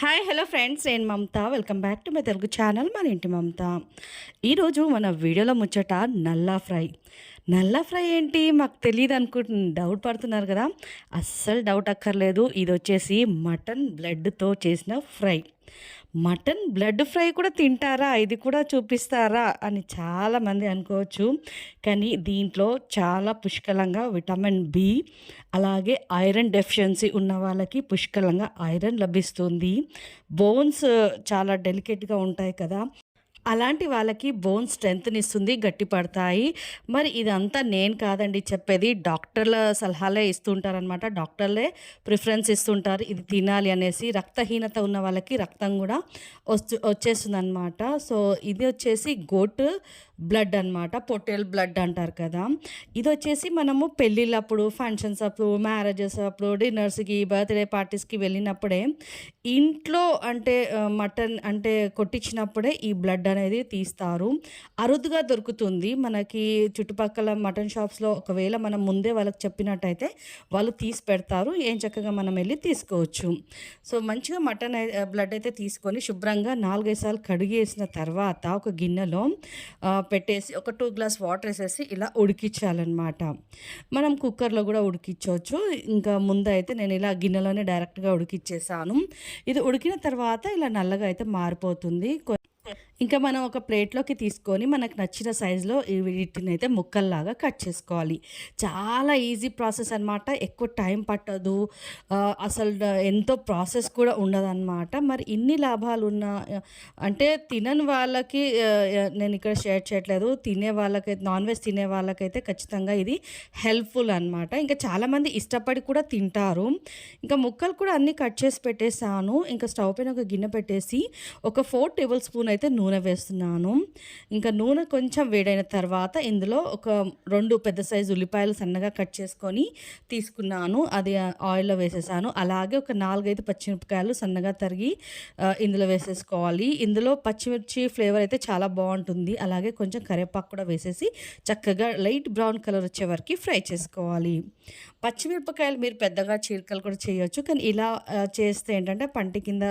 Hi hello friends నేను Mamata. Welcome back to my Telugu channel మన ఇంటి మమత. ఈరోజు మన వీడియోలో ముచ్చట నల్లా ఫ్రై. నల్ల ఫ్రై ఏంటి? మాకు తెలియదు అనుకు డౌట్ పడుతున్నారు కదా. అస్సలు డౌట్ అక్కర్లేదు. ఇది వచ్చేసి మటన్ బ్లడ్తో చేసిన ఫ్రై. మటన్ బ్లడ్ ఫ్రై కూడా తింటారా? ఇది కూడా చూపిస్తారా? అని చాలామంది అనుకోవచ్చు. కానీ దీంట్లో చాలా పుష్కలంగా విటమిన్ బి అలాగే ఐరన్ డెఫిషియన్సీ ఉన్న వాళ్ళకి పుష్కలంగా ఐరన్ లభిస్తుంది. బోన్స్ చాలా డెలికేట్గా ఉంటాయి కదా. అలాంటి వాళ్ళకి బోన్ స్ట్రెంగ్త్ని ఇస్తుంది గట్టిపడతాయి మరి ఇదంతా నేను కాదండి చెప్పేది. డాక్టర్ల సలహాలే ఇస్తుంటారనమాట డాక్టర్లే ప్రిఫరెన్స్ ఇస్తుంటారు. ఇది తినాలి అనేసి రక్తహీనత ఉన్న వాళ్ళకి రక్తం కూడా వస్తు వచ్చేస్తుంది అనమాట సో ఇది వచ్చేసి గోట్ బ్లడ్ అనమాట పొటేల్ బ్లడ్ అంటారు కదా. ఇది వచ్చేసి మనము పెళ్ళిళ్ళప్పుడు ఫంక్షన్స్ అప్పుడు మ్యారేజెస్ అప్పుడు డిన్నర్స్కి బర్త్డే పార్టీస్కి వెళ్ళినప్పుడే ఇంట్లో అంటే మటన్ అంటే కొట్టించినప్పుడే ఈ బ్లడ్ అనేది తీస్తారు. అరుదుగా దొరుకుతుంది. మనకి చుట్టుపక్కల మటన్ షాప్స్లో ఒకవేళ మనం ముందే వాళ్ళకి చెప్పినట్టయితే వాళ్ళు తీసి పెడతారు. ఏం చక్కగా మనం వెళ్ళి తీసుకోవచ్చు. సో మంచిగా మటన్ బ్లడ్ అయితే తీసుకొని శుభ్రంగా నాలుగైదు సార్లు కడిగేసిన తర్వాత ఒక గిన్నెలో పెట్టేసి ఒక టూ గ్లాస్ వాటర్ వేసేసి ఇలా ఉడికించాలన్నమాట. మనం కుక్కర్లో కూడా ఉడికించవచ్చు. ఇంకా ముందు అయితే నేను ఇలా గిన్నెలోనే డైరెక్ట్గా ఉడికిచ్చేసాను. ఇది ఉడికిన తర్వాత ఇలా నల్లగా అయితే మారిపోతుంది. ఇంకా మనం ఒక ప్లేట్లోకి తీసుకొని మనకు నచ్చిన సైజులో వీటిని అయితే ముక్కల్లాగా కట్ చేసుకోవాలి. చాలా ఈజీ ప్రాసెస్ అనమాట ఎక్కువ టైం పట్టదు. అసలు ఎంతో ప్రాసెస్ కూడా ఉండదన్నమాట. మరి ఇన్ని లాభాలు ఉన్న అంటే తినని వాళ్ళకి నేను ఇక్కడ షేర్ చేయట్లేదు. తినే వాళ్ళకైతే నాన్ వెజ్ తినే వాళ్ళకైతే ఖచ్చితంగా ఇది హెల్ప్ఫుల్ అనమాట ఇంకా చాలామంది ఇష్టపడి కూడా తింటారు. ఇంకా ముక్కలు కూడా అన్నీ కట్ చేసి పెట్టేసాను ఇంకా స్టవ్ పైన ఒక గిన్నె పెట్టేసి ఒక ఫోర్ టేబుల్ స్పూన్ అయితే నూనె నూనె వేస్తున్నాను. ఇంకా నూనె కొంచెం వేడైన తర్వాత ఇందులో ఒక రెండు పెద్ద సైజు ఉల్లిపాయలు సన్నగా కట్ చేసుకొని తీసుకున్నాను. అది ఆయిల్లో వేసేసాను. అలాగే ఒక నాలుగైదు పచ్చిమిరపకాయలు సన్నగా తరిగి ఇందులో వేసేసుకోవాలి. ఇందులో పచ్చిమిర్చి ఫ్లేవర్ అయితే చాలా బాగుంటుంది. అలాగే కొంచెం కరివేపాకు కూడా వేసేసి చక్కగా లైట్ బ్రౌన్ కలర్ వచ్చే వరకు ఫ్రై చేసుకోవాలి. పచ్చిమిరపకాయలు మీరు పెద్దగా చీలకలు కూడా చేయొచ్చు. కానీ ఇలా చేస్తే ఏంటంటే పంట కింద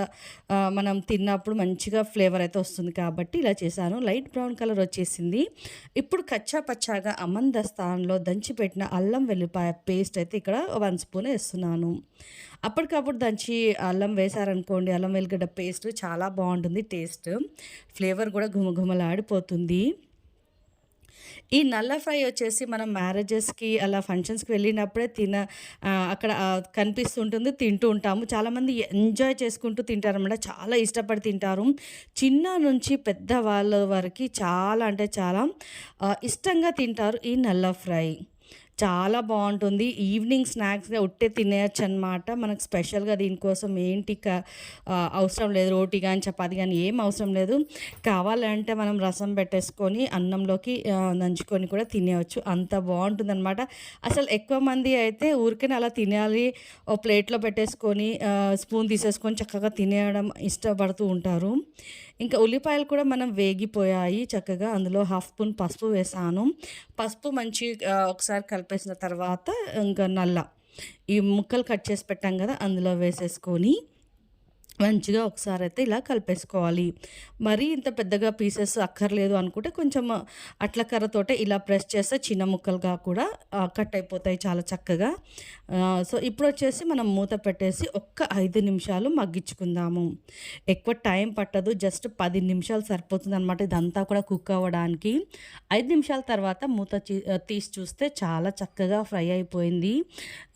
మనం తిన్నప్పుడు మంచిగా ఫ్లేవర్ అయితే వస్తుంది కాబట్టి ఇలా చేశాను. లైట్ బ్రౌన్ కలర్ వచ్చేసింది. ఇప్పుడు కచ్చా పచ్చాగా అమంద స్థానంలో దంచిపెట్టిన అల్లం వెల్లిపాయ పేస్ట్ అయితే ఇక్కడ వన్ స్పూన్ వేస్తున్నాను. అప్పటికప్పుడు దంచి అల్లం వేశారనుకోండి అల్లం వెల్లిగడ్డ పేస్ట్ చాలా బాగుంటుంది టేస్ట్. ఫ్లేవర్ కూడా ఘుమఘుమలాడిపోతుంది. ఈ నల్ల ఫ్రై వచ్చేసి మనం మ్యారేజెస్కి అలా ఫంక్షన్స్కి వెళ్ళినప్పుడే తిన అక్కడ కనిపిస్తుంటుంది తింటూ ఉంటాము. చాలామంది ఎంజాయ్ చేసుకుంటూ తింటారనమాట చాలా ఇష్టపడి తింటారు. చిన్న నుంచి పెద్ద వాళ్ళ వరకు చాలా అంటే చాలా ఇష్టంగా తింటారు ఈ నల్ల ఫ్రై. చాలా బాగుంటుంది. ఈవినింగ్ స్నాక్స్గా ఉట్టే తినేయచ్చు అనమాట మనకు స్పెషల్గా దీనికోసం ఏంటి అవసరం లేదు. రోటీ కానీ చపాతి కానీ ఏం అవసరం లేదు. కావాలంటే మనం రసం పెట్టేసుకొని అన్నంలోకి నంచుకొని కూడా తినేయచ్చు. అంత బాగుంటుంది అనమాట అసలు ఎక్కువ మంది అయితే ఊరికే అలా తినాలి. ఓ ప్లేట్లో పెట్టేసుకొని స్పూన్ తీసేసుకొని చక్కగా తినేయడం ఇష్టపడుతూ ఉంటారు. ఇంకా ఉల్లిపాయలు కూడా మనం వేగిపోయాయి చక్కగా. అందులో హాఫ్ స్పూన్ పసుపు వేసాను. పసుపు మంచి ఒకసారి కలిపేసిన తర్వాత ఇంకా నల్ల. ఈ ముక్కలు కట్ చేసి పెట్టాం కదా అందులో వేసేసుకొని మంచిగా ఒకసారి అయితే ఇలా కలిపేసుకోవాలి. మరీ ఇంత పెద్దగా పీసెస్ అక్కర్లేదు అనుకుంటే కొంచెం అట్ల కర్రతోటే ఇలా ప్రెస్ చేస్తే చిన్న ముక్కలుగా కూడా కట్ అయిపోతాయి చాలా చక్కగా. సో ఇప్పుడు వచ్చేసి మనం మూత పెట్టేసి ఒక్క ఐదు నిమిషాలు మగ్గించుకుందాము. ఎక్కువ టైం పట్టదు జస్ట్ పది నిమిషాలు సరిపోతుంది అనమాట ఇదంతా కూడా కుక్ అవ్వడానికి. ఐదు నిమిషాల తర్వాత మూత తీసి చూస్తే చాలా చక్కగా ఫ్రై అయిపోయింది.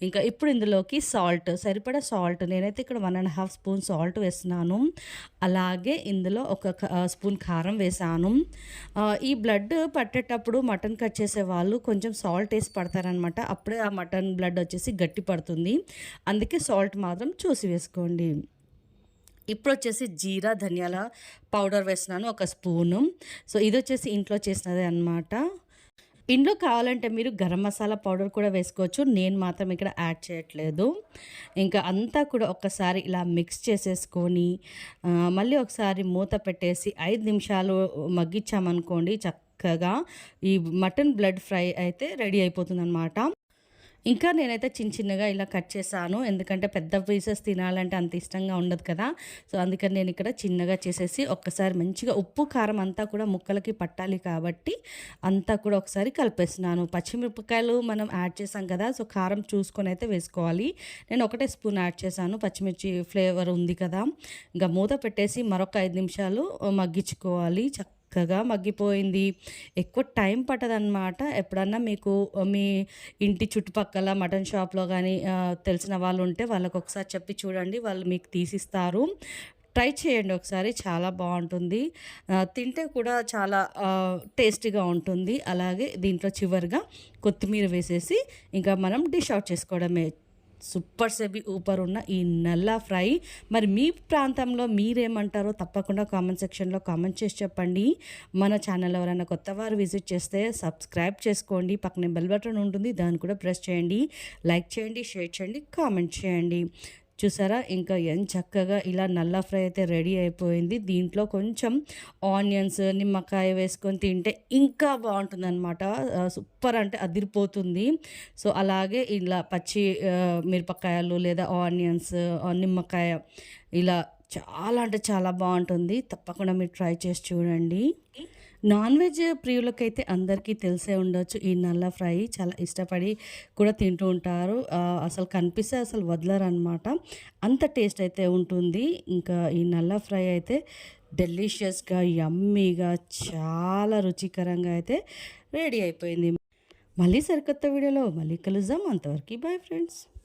ఇంకా ఇప్పుడు ఇందులోకి సాల్ట్ సరిపడా సాల్ట్. నేనైతే ఇక్కడ one and half spoon salt salt వేస్తున్నాను అలాగే ఇందులో ఒక స్పూన్ కారం వేసాను. ఈ బ్లడ్ పట్టేటప్పుడు మటన్ కట్ చేసే వాళ్ళు కొంచెం సాల్ట్ వేసి పడతారనమాట అప్పుడే ఆ మటన్ బ్లడ్ వచ్చేసి గట్టి పడుతుంది. అందుకే సాల్ట్ మాత్రం చూసి వేసుకోండి. ఇప్పుడు వచ్చేసి జీరా ధనియాల పౌడర్ వేస్తున్నాను ఒక స్పూను. సో ఇది వచ్చేసి ఇంట్లో చేసినదే అనమాట ఇంట్లో కావాలంటే మీరు గరం మసాలా పౌడర్ కూడా వేసుకోవచ్చు. నేను మాత్రం ఇక్కడ యాడ్ చేయట్లేదు. ఇంకా అంతా కూడా ఒక్కసారి ఇలా మిక్స్ చేసేసుకొని మళ్ళీ ఒకసారి మూత పెట్టేసి ఐదు నిమిషాలు మగ్గించామనుకోండి చక్కగా ఈ మటన్ బ్లడ్ ఫ్రై అయితే రెడీ అయిపోతుంది అనమాట ఇంకా నేనైతే చిన్న చిన్నగా ఇలా కట్ చేశాను. ఎందుకంటే పెద్ద పీసెస్ తినాలంటే అంత ఇష్టంగా ఉండదు కదా. సో అందుకని నేను ఇక్కడ చిన్నగా చేసేసి ఒక్కసారి మంచిగా ఉప్పు కారం అంతా కూడా ముక్కలకి పట్టాలి కాబట్టి అంతా కూడా ఒకసారి కలిపేస్తున్నాను. పచ్చిమిరపకాయలు మనం యాడ్ చేసాం కదా సో కారం చూసుకొని అయితే వేసుకోవాలి. నేను ఒకటే స్పూన్ యాడ్ చేశాను. పచ్చిమిర్చి ఫ్లేవర్ ఉంది కదా. ఇంకా మూత పెట్టేసి మరొక ఐదు నిమిషాలు మగ్గించుకోవాలి. చక్క చక్కగా మగ్గిపోయింది. ఎక్కువ టైం పట్టదన్నమాట. ఎప్పుడన్నా మీకు మీ ఇంటి చుట్టుపక్కల మటన్ షాప్లో కానీ తెలిసిన వాళ్ళు ఉంటే వాళ్ళకి ఒకసారి చెప్పి చూడండి. వాళ్ళు మీకు తీసిస్తారు. ట్రై చేయండి ఒకసారి. చాలా బాగుంటుంది. తింటే కూడా చాలా టేస్టీగా ఉంటుంది. అలాగే దీంట్లో చివరిగా కొత్తిమీర వేసేసి ఇంకా మనం డిష్ అవుట్ చేసుకోవడమే. సూపర్ సెబి ఊపర్ ఉన్న ఈ నల్ల ఫ్రై. మరి మీ ప్రాంతంలో మీరేమంటారో తప్పకుండా కామెంట్ సెక్షన్లో కామెంట్ చేసి చెప్పండి. మన ఛానల్ ఎవరైనా కొత్త వారు విజిట్ చేస్తే సబ్స్క్రైబ్ చేసుకోండి. పక్కనే బెల్ బటన్ ఉంటుంది దాన్ని కూడా ప్రెస్ చేయండి. లైక్ చేయండి షేర్ చేయండి కామెంట్ చేయండి. చూసారా? ఇంకా ఎంత చక్కగా ఇలా నల్ల ఫ్రై అయితే రెడీ అయిపోయింది. దీంట్లో కొంచెం ఆనియన్స్ నిమ్మకాయ వేసుకొని తింటే ఇంకా బాగుంటుంది అనమాట సూపర్ అంటే అదిరిపోతుంది. సో అలాగే ఇలా పచ్చి మిరపకాయలు లేదా ఆనియన్స్ నిమ్మకాయ ఇలా చాలా అంటే చాలా బాగుంటుంది. తప్పకుండా మీరు ట్రై చేసి చూడండి. నాన్ వెజ్ ప్రియులకైతే అందరికీ తెలిసే ఉండొచ్చు. ఈ నల్ల ఫ్రై చాలా ఇష్టపడి కూడా తింటూ ఉంటారు. అసలు కనిపిస్తే అసలు వదలరు అనమాట అంత టేస్ట్ అయితే ఉంటుంది. ఇంకా ఈ నల్ల ఫ్రై అయితే డెలిషియస్గా యమ్మీగా చాలా రుచికరంగా అయితే రెడీ అయిపోయింది. మళ్ళీ సరికొత్త వీడియోలో మళ్ళీ కలుద్దాం. అంతవరకు బాయ్ ఫ్రెండ్స్.